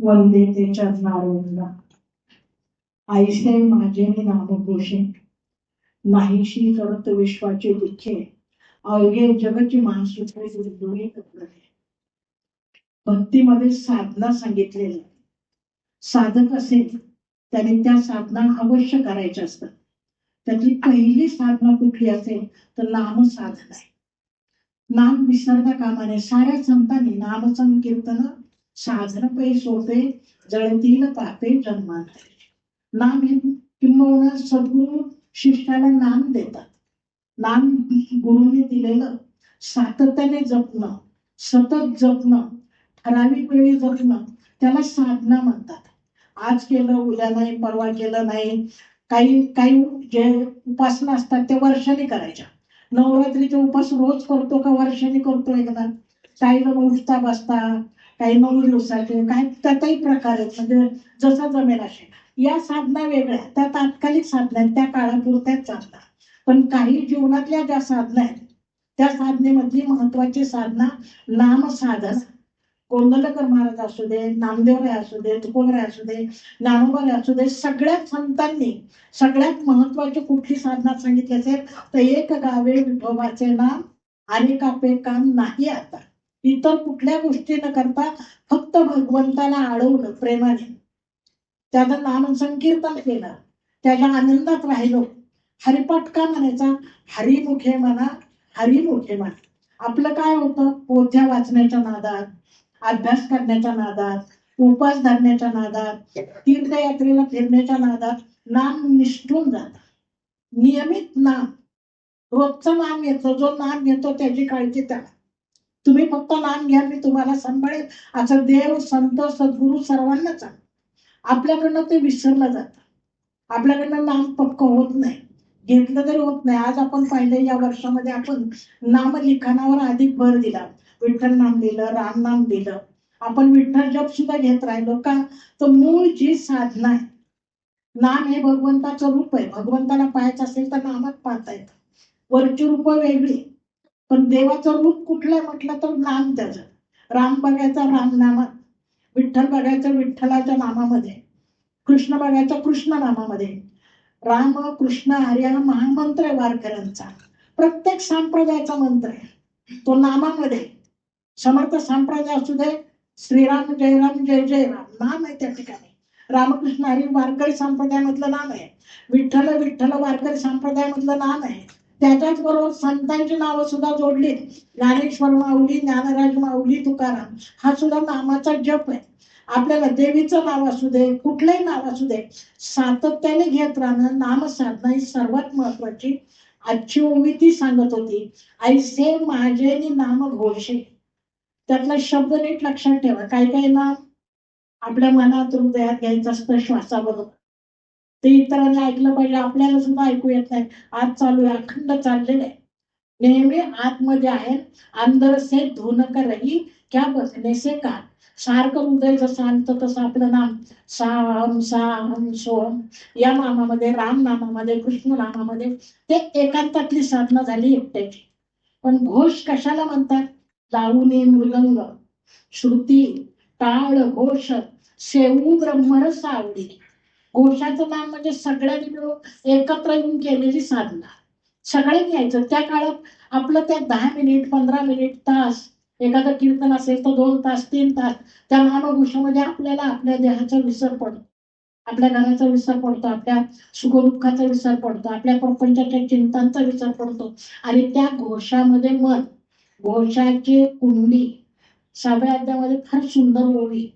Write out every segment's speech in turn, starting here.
वंदे ते चरणारोंदा आईसे माझे नामघोषे नाहीशी करत विश्वाचे दुःखे. अवघे जगची मानसुखे दुर्दुळे कपडे. भक्तीमध्ये साधना सांगितलेली साधक असेल त्याने त्या साधना अवश्य करायच्या असतात. त्याची पहिली साधना कुठली असेल तर नाम साधना आहे. नाम विसरता कामाने साऱ्या संतांनी नामसंकीर्तन संकीर्तन साधन पै सोपे जळतील पापे जन्मांतरे नाम हे किंबहुना सद्गुरु शिष्याला नाम देतात. नाम गुरुने दिलेलं. सातत्याने जपणं सतत जपणं ठराविक वेळी जपणं त्याला साधना म्हणतात. आज केलं उद्या नाही परवा केलं नाही. काही काही जे उपासना असतात ते वर्षाने करायच्या. नवरात्रीचे उपास रोज करतो का वर्षाने करतो एकदा? काही जण उठता बसता काही नऊ दिवसाचे काही त्यातही प्रकार आहेत. म्हणजे जसा जमेल असे. या साधना वेगळ्या त्या तात्कालिक साधना आहेत. त्या काळापुरत्याच चालतात पण काही जीवनातल्या ज्या साधना आहेत त्या साधनेमधली महत्वाची साधना नाम साधन गोंदलकर महाराज असू दे नामदेवराय असू दे तुकोबराय असू दे ज्ञानोबाराय असू दे सगळ्याच संतांनी सगळ्यात महत्वाची कुठली साधना सांगितली असेल तर एक गावे विठोबाचे नाम आणि कापे काम नाही आता. इतर कुठल्या गोष्टी न करता फक्त भगवंताला अडवलं प्रेमाने. त्याचं नाम संकीर्तन केलं. त्याच्या आनंदात राहिलो. हरिपाठ का म्हणायचा हरिमुखे म्हणा हरिमुखे म्हणा आपलं काय होतं? पोथ्या वाचण्याच्या नादात अभ्यास करण्याच्या नादात उपास धरण्याच्या नादात तीर्थयात्रेला फिरण्याच्या नादात नाम निष्ठून जात. नियमित नाम रोजचं नाम येतं जो नाम घेतो त्याची काळजी त्याला. तुम्ही फक्त नाम घ्या मी तुम्हाला सांभाळेल असं देव संत सद्गुरू सर्वांनाच आपल्याकडनं ते विसरलं जातं आपल्याकडनं नाम पक्क होत नाही. घेतलं तरी होत नाही. आज आपण पाहिलं या वर्षामध्ये आपण नाम लिखाणावर अधिक भर दिला. विठ्ठल नाम दिलं राम नाम दिलं आपण विठ्ठल जप सुद्धा घेत राहिलो का? तर मूळ जी साधना आहे नाम हे भगवंताचं रूप आहे. भगवंताला पाहायचं असेल तर नामात पाहता येतं. वरची रूप वेगळी. पण देवाचं रूप कुठलं म्हटलं तर नाम त्याचं. राम बघायचा राम नामात. विठ्ठल बघायचं विठ्ठलाच्या नामामध्ये. कृष्ण बघायचं कृष्ण नामामध्ये. राम कृष्ण हरी हा महामंत्र आहे वारकऱ्यांचा. प्रत्येक संप्रदायाचा मंत्र आहे. तो नामामध्ये. समर्थ संप्रदाय असू दे श्रीराम जयराम जय जय राम नाम आहे त्या ठिकाणी. रामकृष्ण हरी वारकरी संप्रदायामधलं नाम आहे. विठ्ठल विठ्ठल वारकरी संप्रदायामधलं नाम आहे. त्याच्याच बरोबर संतांची नावं सुद्धा जोडली ज्ञानेश्वर माऊली ज्ञानराज माऊली तुकाराम. हा सुद्धा नामाचा जप आहे. आपल्याला देवीचं नाव असू दे कुठलंही नाव असू दे सातत्याने घेत राहणं नाम साधना ही सर्वात महत्वाची आजची ओवी ती सांगत होती. ऐसे माझे नाम घोषे. त्यातला शब्द नीट लक्षात ठेवा. काही काही नाम आपल्या मनात हृदयात घ्यायचं असतं श्वासाबरोबर ते इतरांनी ऐकलं पाहिजे. आपल्याला सुद्धा ऐकू येत नाही. आज चालू आहे. अखंड चाललेलं आहे. नेहमी आतमध्ये आहे. अंदर से धुन करही क्या बसने से का सारखं हृदय जसं आणतं तसं आपलं नाम. साम साम सोम या नामामध्ये राम नामामध्ये कृष्ण नामामध्ये ते एकांतातली साधना झाली एकट्याची. पण घोष कशाला म्हणतात? लावणी मृदंग श्रुती टाळ घोष सेवू ब्रह्मरस आवडी. घोषाचं नाम म्हणजे सगळ्यांनी मिळून एकत्र येऊन केलेली साधना. सगळ्यांनी यायचं त्या काळात आपलं त्या दहा मिनिट पंधरा मिनिट तास एखादं कीर्तन असेल तर दोन तास तीन तास त्या नामघोषामध्ये आपल्याला आपल्या देहाचा विसर पडतो. आपल्या घराचा विसर पडतो. आपल्या सुखदुःखाचा विसर पडतो. आपल्या प्रपंचाच्या चिंतांचा विसर पडतो. आणि त्या घोषामध्ये मन घोषाची कुंडली सहाव्या अध्यामध्ये फार सुंदर ओळी.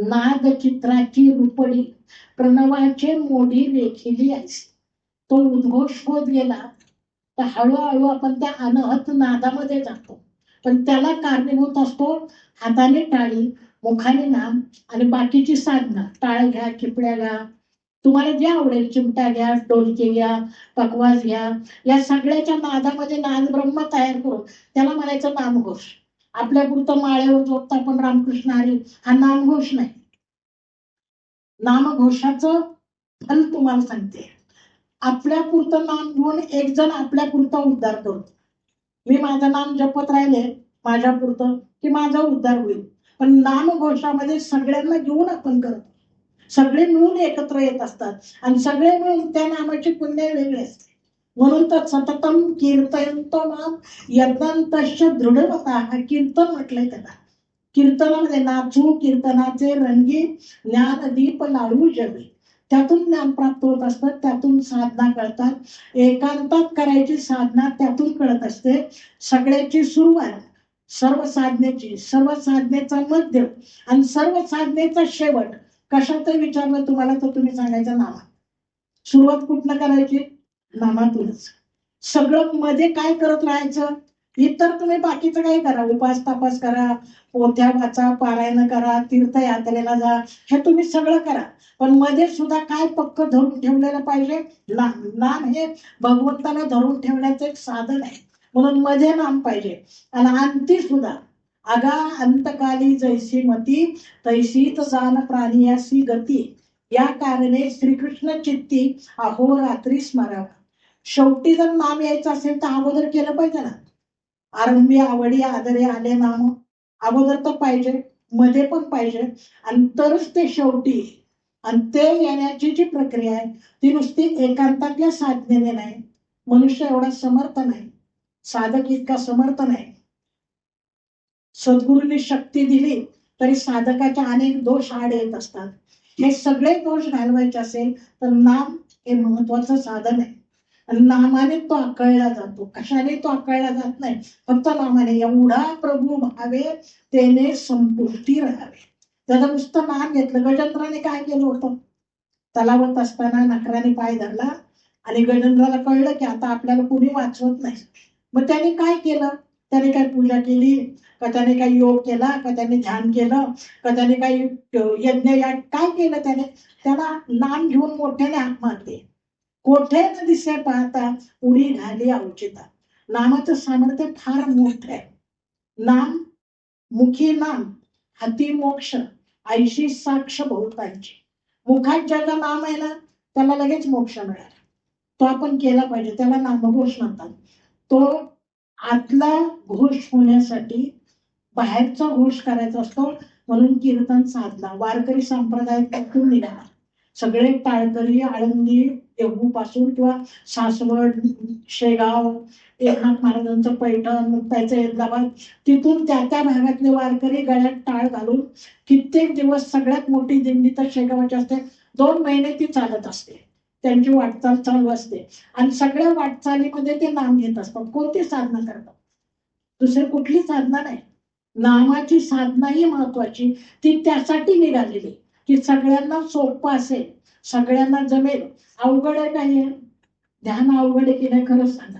नाद चित्राची रुपडी. प्रणवाचे मोडी लेखिली ऐसी तो उद्घोष होत गेला. तर हळूहळू आपण त्या अनहत नादामध्ये जातो. पण त्याला कारणीभूत असतो हाताने टाळी मुखाने नाम आणि बाकीची साधना. टाळ घ्या चिपड्या घ्या. तुम्हाला जे आवडेल चिमटा घ्या डोलकी घ्या पकवास घ्या. या सगळ्याच्या नादामध्ये नाद ब्रह्म तयार करून त्याला म्हणायचं नामघोष. आपल्या पुरतं माळेवर जोडता पण रामकृष्ण हरी हा नामघोष नाही. नामघोषाच फल तुम्हाला सांगते. आपल्या पुरतं नाम घेऊन एक जण आपल्या पुरता उद्धार करतो. मी माझं नाम जपत राहिले माझ्या पुरतं की माझा उद्धार होईल. पण नामघोषामध्ये सगळ्यांना घेऊन आपण करतो. सगळे मिळून एकत्र येत असतात. आणि सगळे मिळून त्या नामाची पुण्य वेगळे असते. म्हणून तर सततम कीर्तन नाम यज्ञांतश्च दृढवता हा कीर्तन म्हटलंय त्याला. कीर्तनामध्ये नाचू कीर्तनाचे रंगी ज्ञान दीप लाडू जगे. त्यातून ज्ञान प्राप्त होत असतं त्यातून साधना कळतात. एकांतात करायची साधना त्यातून कळत असते. सगळ्याची सुरुवात सर्व साधनेची सर्व साधनेचा मध्य आणि सर्व साधनेचा शेवट. कशाचं विचारलं तुम्हाला? तर तुम्ही सांगायचं नावा. सुरुवात कुठनं करायची? नामातूनच सगळं मध्ये काय करत राहायचं? इतर तुम्ही बाकीचं काय करा. उपास तपास करा पोथ्या वाचा पारायण करा तीर्थयात्रेला जा. हे तुम्ही सगळं करा. पण मध्ये सुद्धा काय पक्क धरून ठेवलेलं पाहिजे? नाम नाम हे भगवंताला धरून ठेवण्याचं एक साधन आहे. म्हणून मध्ये नाम पाहिजे. आणि अंती सुद्धा. अगा अंतकाली जैसी मती तैसीत जान प्राणियासी गती. या कारणे श्रीकृष्ण चित्ती अहोरात्री स्मरावा शेवटी जर नाम यायचं असेल तर अगोदर केलं पाहिजे ना. आरंभी आवडी आदरे आले नाम. अगोदर तर पाहिजे मध्ये पण पाहिजे. आणि तरच ते शेवटी आणि ते येण्याची जी प्रक्रिया आहे ती नुसती एकांतातल्या साधनेने नाही. मनुष्य एवढा समर्थ नाही. साधक इतका समर्थ नाही. सद्गुरूंनी शक्ती दिली तरी साधकाच्या अनेक दोष आड येत असतात. हे सगळे दोष घालवायचे असेल तर नाम हे महत्वाचं साधन आहे. नामाने तो आकळला जातो. कशाने तो आकळला जात नाही? फक्त नामाने. एवढा प्रभू व्हावे त्याने संपुष्टी राहावे. त्याचं नुसतं नाम घेतलं. गजेंद्राने काय केलं होतं? तलावत असताना नखराने पाय धरला आणि गजेंद्राला कळलं की आता आपल्याला कुणी वाचवत नाही. मग त्याने काय केलं? त्याने काय पूजा केली? का त्याने काही योग केला? का त्याने ध्यान केलं? का त्याने काही यज्ञ काय केलं त्याने? त्याला नाम घेऊन मोठ्याने आत्महत्या कोठेच कोठे न दिसे पाहता उडी घाली अवचिता नामाचं सामर्थ्य फार मोठं आहे. नाम मुखी नाम हाती मोक्ष ऐशी साक्ष बहुतांची मुखात ज्याला नाम आहे ना त्याला लगेच मोक्ष मिळाला. तो आपण केला पाहिजे त्याला नामघोष म्हणतात. तो आतला घोष होण्यासाठी बाहेरचा घोष करायचा असतो म्हणून कीर्तन साधला वारकरी संप्रदायात निघाला. सगळे पाळकरी आळंदी पासून किंवा सासवड शेगाव एकनाथ महाराजांचं पैठण त्याचं हैदराबाद तिथून त्या त्या भागातले वारकरी गळ्यात टाळ घालून कित्येक दिवस सगळ्यात मोठी दिंडी तर शेगावाची असते. दोन महिने ती चालत असते. त्यांची वाटचाल चालू असते. आणि सगळ्या वाटचालीमध्ये ते नाम घेत असतात. कोणती साधना करतात? दुसरी कुठली साधना नाही. नामाची साधना ही महत्वाची. ती त्यासाठी निघालेली. की सगळ्यांना सोपं असेल सगळ्यांना जमेल अवघड आहे काही ध्यान अवघड आहे की नाही खरंच सांगा.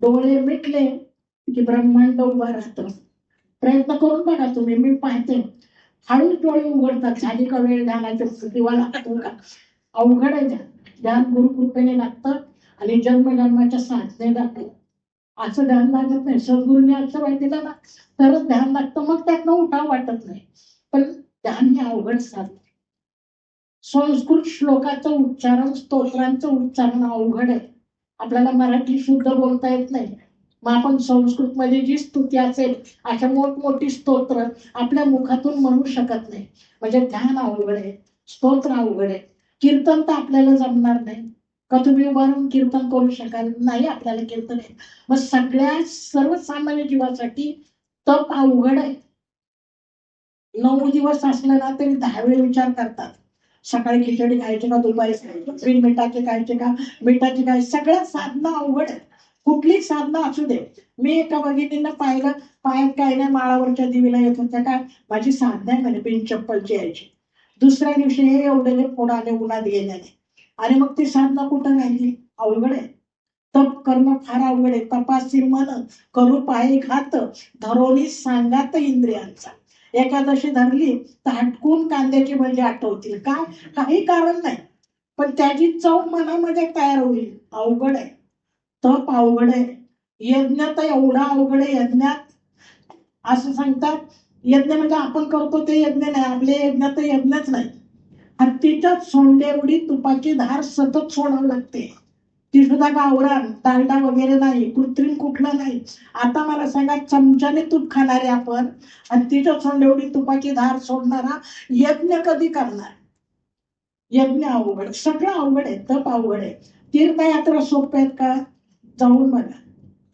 डोळे मिटले की ब्रह्मांड उभा राहतं. प्रयत्न करून बघा तुम्ही मी पाहते. हळूच डोळे उघडतात झाली का वेळ ध्यानाच्या किंवा लागतो का? अवघड आहे ध्यान. ध्यान गुरुकृपेने लागतं आणि जन्मजन्माच्या साधने लागतं असं ध्यान लागत नाही. सद्गुरूने असं माहिती ना तरच ध्यान लागतं. मग त्यातनं उठाव वाटत नाही. पण ध्यान हे अवघड साधन संस्कृत श्लोकाचं उच्चारण स्तोत्रांचं उच्चारण अवघड आहे. आपल्याला मराठी शुद्ध बोलता येत नाही. मग आपण संस्कृत मध्ये जी स्तुती असेल अशा मोठमोठी स्तोत्र आपल्या मुखातून म्हणू शकत नाही. म्हणजे ध्यान अवघड आहे स्तोत्र अवघड आहे. कीर्तन तर आपल्याला जमणार नाही. का तुम्ही उभारून कीर्तन करू शकाल? नाही आपल्याला कीर्तन आहे मग सगळ्या सर्वसामान्य जीवासाठी तप अवघड आहे. नऊ दिवस असलं ना तरी दहा वेळ विचार करतात. सकाळी खिचडी खायचे का दुपारी खायचे? मिठाचे खायचे का? मिठाचे काय? सगळ्या साधना अवघड आहेत कुठली साधना असू दे. मी एका भगिनींना पाहिलं पायात काय नाही माळावरच्या दिवीला येत होत्या काय माझी साधना आहे म्हणे बिन चप्पलची यायची. दुसऱ्या दिवशी हे एवढे फोड आले उन्हात गेल्याने आणि मग ती साधना कुठं राहिली? अवघड आहे. तप कर्म फार अवघड आहे. तपासी मन करू पायी घात धरोनी सांगात इंद्रियांचा. एकादशी धरली तर हटकून कांद्याची म्हणजे आठवतील. काय? काही कारण नाही. पण त्याची चव मनामध्ये तयार होईल. अवघड आहे. तप अवघड आहे. यज्ञ तर एवढा अवघड आहे. यज्ञात असं सांगतात यज्ञ म्हणजे आपण करतो ते यज्ञ नाही. आपले यज्ञ तर यज्ञच नाही. हत्तीच्या सोंडेवडी तुपाची धार सतत सोडावं लागते. ती सुद्धा गावरान डालडा वगैरे नाही कृत्रिम कुठलं नाही. आता मला सांगा चमच्याने तूप खाणारे आपण आणि तिच्या सोंड एवढी तुपाची धार सोडणारा यज्ञ कधी करणार? यज्ञ अवघड सगळं अवघड आहे तप अवघड आहे. तीर्थयात्रा सोप्या आहेत का? जाऊन बघा.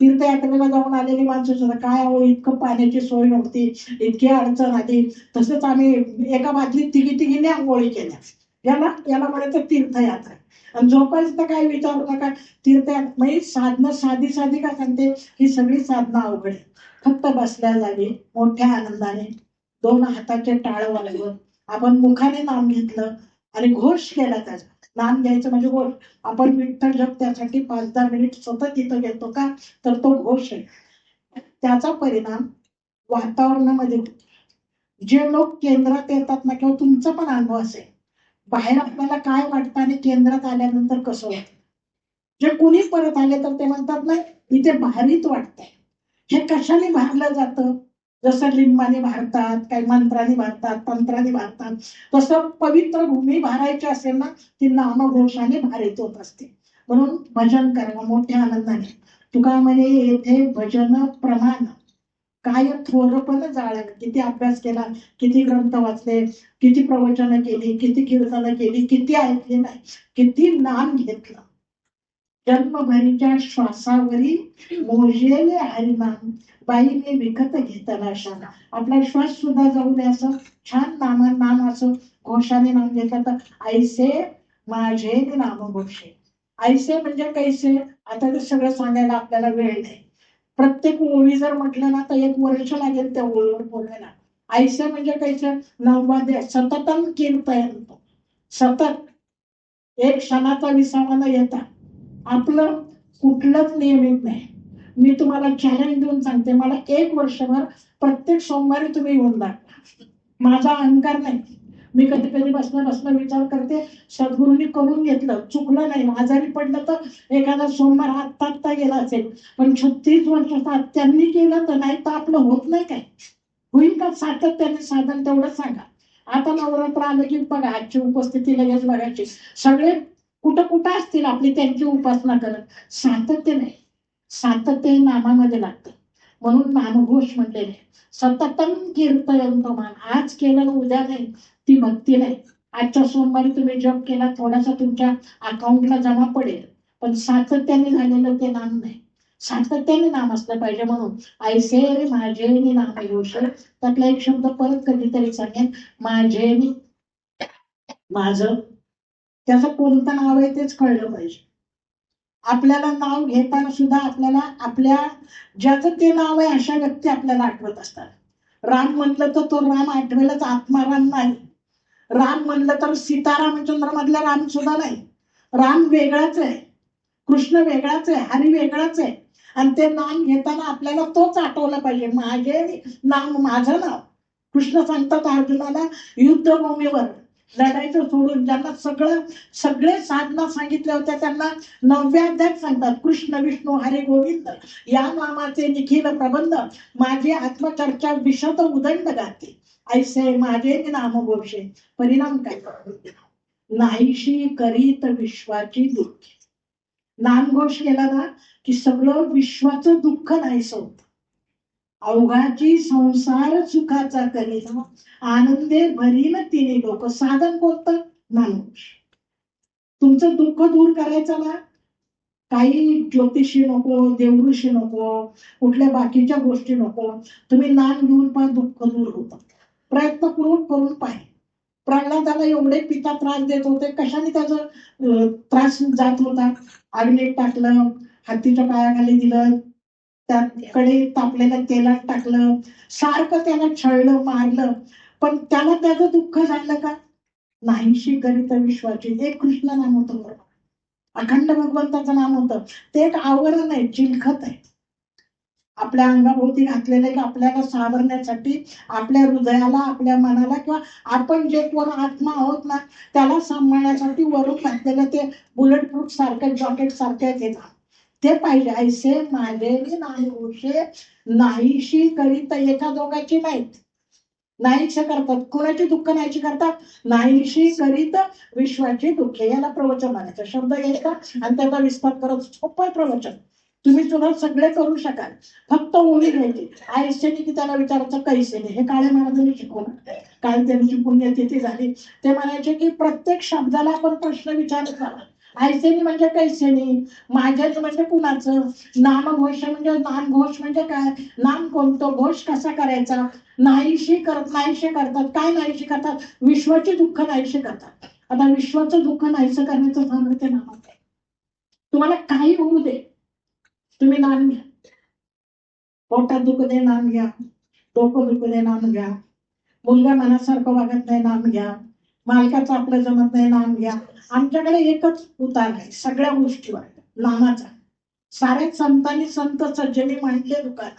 तीर्थयात्रेला जाऊन आलेली माणसं सुद्धा काय अहो इतकं पाण्याची सोय नव्हती इतकी अडचण आली. तसंच आम्ही एका बाजलीत तिघी तिघीने आंघोळी केल्या. याला याला म्हणायचं तीर्थयात्रा. आणि झोपायचं तर काय विचारू नका तीर्थ म्हणजे साधनं साधी साधी का सांगते? ही सगळी साधनं अवघड आहे फक्त बसल्या जागी मोठ्या आनंदाने दोन हाताचे टाळ वाजवत आपण मुखाने नाम घेतलं आणि घोष केला त्याचा. नाम घ्यायचं म्हणजे घोष. आपण विठ्ठल जप त्यासाठी पाच दहा मिनिट सतत तिथं घेतो का? तर तो घोष आहे. त्याचा परिणाम वातावरणामध्ये होतो. जे लोक केंद्रात येतात ना किंवा तुमचा पण अनुभव असेल बाहेर आपल्याला काय वाटतं आणि केंद्रात आल्यानंतर कसं वाटतं? जे कुणी परत आले तर ते म्हणतात ना इथे भारीत वाटतंय. हे कशाने भारलं जातं? जसं लिंबाने भारतात काही मंत्राने भारतात तंत्राने भारतात तसं पवित्र भूमी भारायची असेल ना ती नामघोषाने भारित होत असते. म्हणून भजन करावं मोठ्या आनंदाने. तुका म्हणे येथे भजन प्रमाण. काय थोरपण जाळ किती अभ्यास केला किती ग्रंथ वाचले किती प्रवचनं केली किती कीर्तन केली किती ऐकली नाही किती नाम घेतलं. जन्मभरीच्या श्वासावरी मोजेले हरिनाम बाईने विकत घेताना शाला आपला श्वास सुद्धा जाऊ दे असं छान नाम नाम असं घोषाने नाम घेतलं तर ऐसे माझे नाम घोषे ऐसे म्हणजे कैसे? आता ते सगळं सांगायला आपल्याला वेळ नाही. प्रत्येक मूवी जर म्हटलं ना तर एक वर्ष लागेल त्या ओळीवर बोलायला ऐसे म्हणजे कैसे नववाद्य सततम कीर्तयंत सतत. एक क्षणाचा विसावाला येता. आपलं कुठलंच नियमित नाही. मी तुम्हाला चॅलेंज देऊन सांगते मला एक वर्षभर प्रत्येक सोमवारी तुम्ही येऊन दाखवा. माझा अहंकार नाही. मी कधी कधी बसणं बसणं विचार करते सद्गुरूंनी करून घेतलं चुकलं नाही आजारी पडलं तर एखादा सोमवार आत्ता आत्ता गेला असेल. पण छत्तीस वर्षाचा त्यांनी केलं तर नाही तर आपलं होत नाही काय? होईल का सातत्याने साधन तेवढं सांगा. आता नवरात्र आलं की बघा आजची उपस्थिती लगेच बघायची. सगळे कुठं कुठं असतील आपली त्यांची उपासना करत. सातत्य नाही. सातत्य नामामध्ये लागतं. म्हणून नामघोष म्हणलेले सततम कीर्तयंतो मान आज केलं उद्या नाही ती भक्ती नाही. आजच्या सोमवारी तुम्ही जप केला थोडासा तुमच्या अकाउंटला जमा पडेल. पण सातत्याने झालेलं ते नाम नाही. सातत्याने नाम असलं पाहिजे म्हणून. ऐसे रे माझे नाम योश. त्यातला एक शब्द परत कधीतरी सांगेन. माझे माझ. त्याचं कोणतं नाव आहे तेच कळलं पाहिजे. आपल्याला नाव घेताना सुद्धा आपल्याला आपल्या ज्याचं ते नाव आहे अशा व्यक्ती आपल्याला आठवत असतात. राम म्हणलं तर तो राम आठवेलच आत्माराम नाही. राम म्हणलं तर सीतारामचंद्र मधला राम सुद्धा नाही. राम वेगळाच आहे. कृष्ण वेगळाच आहे हरी वेगळाच आहे. आणि ते नाम घेताना आपल्याला तोच आठवला पाहिजे. माझे नाम माझं नाव. कृष्ण सांगतात अर्जुनाला युद्धभूमीवर. लढायचं सोडून ज्यांना सगळं सगळे साधना सांगितल्या होत्या त्यांना नवव्या अध्यात सांगतात कृष्ण विष्णू हरे गोविंद या नामाचे निखिल प्रबंध माझी आत्मचर्चा विशद उदंड गाते. ऐसे माझे नाम गोषे परिणाम काय नाहीशी करीत विश्वाची दुःख. नामघोष केला ना की सगळं विश्वाचं दुःख नाहीस होत. अवघाची संसार सुखाचा करीना आनंदे भरील तिने लोक साधन कोणतं? नामघोष तुमचं दुःख दूर करायचं ना? काही ज्योतिषी नको देवऋषी नको कुठल्या बाकीच्या गोष्टी नको. तुम्ही नाम घेऊन पण दुःख दूर होतात प्रयत्न करून करून पाहिजे प्रल्हादाला एवढे पिता त्रास देत होते कशाने त्याचा त्रास जात होता? अग्नीत टाकलं हत्तीच्या पायाखाली दिलं त्याकडे तापलेल्या तेलात टाकलं सारखं त्याला छळलं मारलं. पण त्याला त्याचं दुःख झालं का? नाहीशी करीत विश्वाची. एक कृष्ण नाम होतं बरोबर अखंड भगवंताचं नाम होतं. ते एक आवरण आहे चिलखत आहे. आपल्या अंगाभोवती घातलेले आपल्याला सावरण्यासाठी आपल्या हृदयाला आपल्या मनाला किंवा आपण जे कोण आत्मा आहोत ना त्याला सांभाळण्यासाठी वरून घातलेलं ते बुलेट प्रूफ सारखं जॉकेट सारखं ते. नाम ते पाहिजे ऐसे नाही उशे नाहीशी करीत एका दोघाची नाहीत नाहीच करतात. कुणाची दुःख नाहीशी करतात? नाहीशी करीत विश्वाची दुःखे. याला प्रवचन म्हणायचं. शब्द घ्यायचा आणि त्याचा विस्तार करत सोपं आहे प्रवचन. तुम्ही सुद्धा सगळे करू शकाल. फक्त ओळी घ्यायची. आयसेने की त्याला विचारायचं? कैसेने हे काळे महाराजांनी शिकवलं. काल त्यांची पुण्यतिथी झाली. ते म्हणायचे की प्रत्येक शब्दाला आपण प्रश्न विचारत झाला आयसेनी म्हणजे कैसेनी माझ्याने म्हणजे कुणाचं? नामघोष म्हणजे नामघोष म्हणजे काय? नाम कोणतो? घोष कसा करायचा? नाहीशी करत नाहीशी करतात. काय नाहीशी करतात? विश्वाचे दुःख नाहीशी करतात. आता विश्वाचं दुःख नाहीसं करण्याचं सामर्थ्य नामात आहे तुम्हाला काही होऊ दे. तुम्ही नाम घ्या. पोटात दुःख दे नाम घ्या. डोकं दुख दे नाम घ्या. मुलगा मनासारखं वागत नाही नाम घ्या. मालकाचं आपलं जमत नाही नाम घ्या. आमच्याकडे एकच उतार आहे सगळ्या गोष्टीवर. नामाचा साऱ्या संतांनी संत सज्जनी मांडले दुकान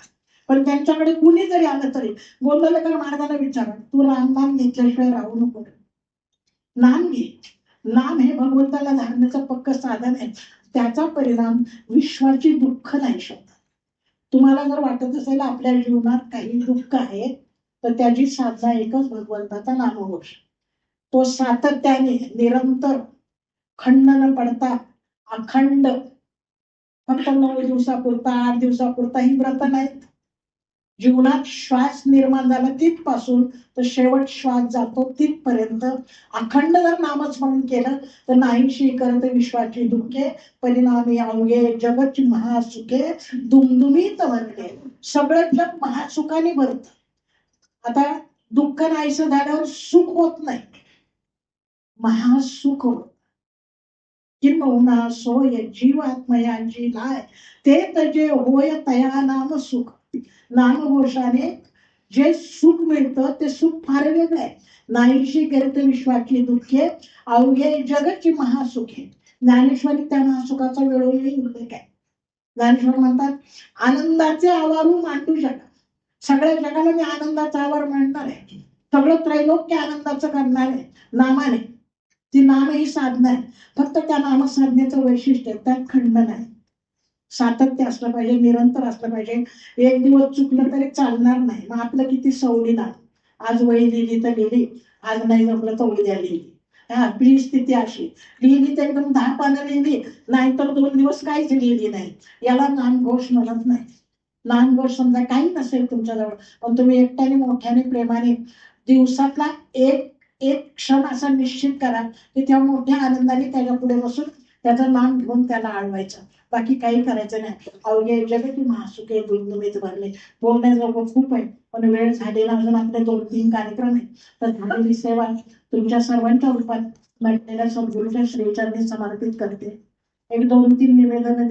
पण त्यांच्याकडे कुणी जरी आलं तरी गोंधळकर महाराजांना विचारा तू राम नाम घेतल्याशिवाय राहू नको नाम घे. नाम हे भगवंताला धारण्याचं पक्क साधन आहे. त्याचा परिणाम विश्वाची दुःख नाही शकतात तुम्हाला जर वाटत असेल आपल्या जीवनात काही दुःख आहे तर त्याची साधना एकच भगवंताचा नामघोष. तो सातत्याने निरंतर खंड न पडता अखंड. फक्त नऊ दिवसापुरता आठ दिवसापुरता ही व्रत नाहीत. जीवनात श्वास निर्माण झाला तिथपासून तर शेवट श्वास जातो तिथपर्यंत. अखंड जर नामस्मरण केलं तर नाहीशी करत विश्वाची दुःखे परिणामी अवघे जगत महासुखे दुमदुमीत बनले सगळं जग महासुखाने भरत. आता दुःख नाहीसं झाल्यावर सुख होत नाही. महासुख किंबहुना सोय जीवात्मयांची लाय. ते तजे होय तया नाम सुख. नामघोषाने जे सुख मिळतं ते सुख फार वेगळं आहे. नाहीशी करत विश्वाची दुःखे अवघे जगची महासुखे. ज्ञानेश्वरी त्या महासुखाचा वेळोवेळी उल्लेख आहे. ज्ञानेश्वर म्हणतात आनंदाचे आवारू मांडू जगा. सगळ्या जगाला मी आनंदाचा आवार मांडणार आहे. सगळं त्रैलोक्य आनंदाचं करणार आहे. नामाने. ती नाम ही साधना आहे फक्त त्या नामसाधनेचं वैशिष्ट्य आहे, त्यात खंड नाही. सातत्य असलं पाहिजे निरंतर असलं पाहिजे. एक दिवस चुकलं तरी चालणार नाही. मग आपलं किती सवडी ना आज वही लिहिली तर लिहिली आज नाही जमलं तर उद्या लिहिली. हा आपली स्थिती अशी. लिहिली तर एकदम दहा पानं लिहिली नाहीतर दोन दिवस काहीच लिहिली नाही. याला नामघोष म्हणत नाही. नामघोष समजा काही नसेल तुमच्याजवळ पण तुम्ही एकट्याने मोठ्याने प्रेमाने दिवसातला एक एक क्षण असा निश्चित करा की त्या मोठ्या आनंदाने त्याच्या पुढे बसून त्याचं नाम घेऊन त्याला आळवायचं. बाकी काही करायचं नाही. अवघे जगती महासुके दुमदुमीत भरले बोलण्याजोगं खूप आहे. पण वेळ झालेला अजून आपले दोन तीन कार्यक्रम आहे तर झालेली सेवा तुमच्या सर्वांच्या रूपात मांडलेल्या सद्गुरूच्या श्रीचरणी समर्पित करते. एक दोन तीन निवेदन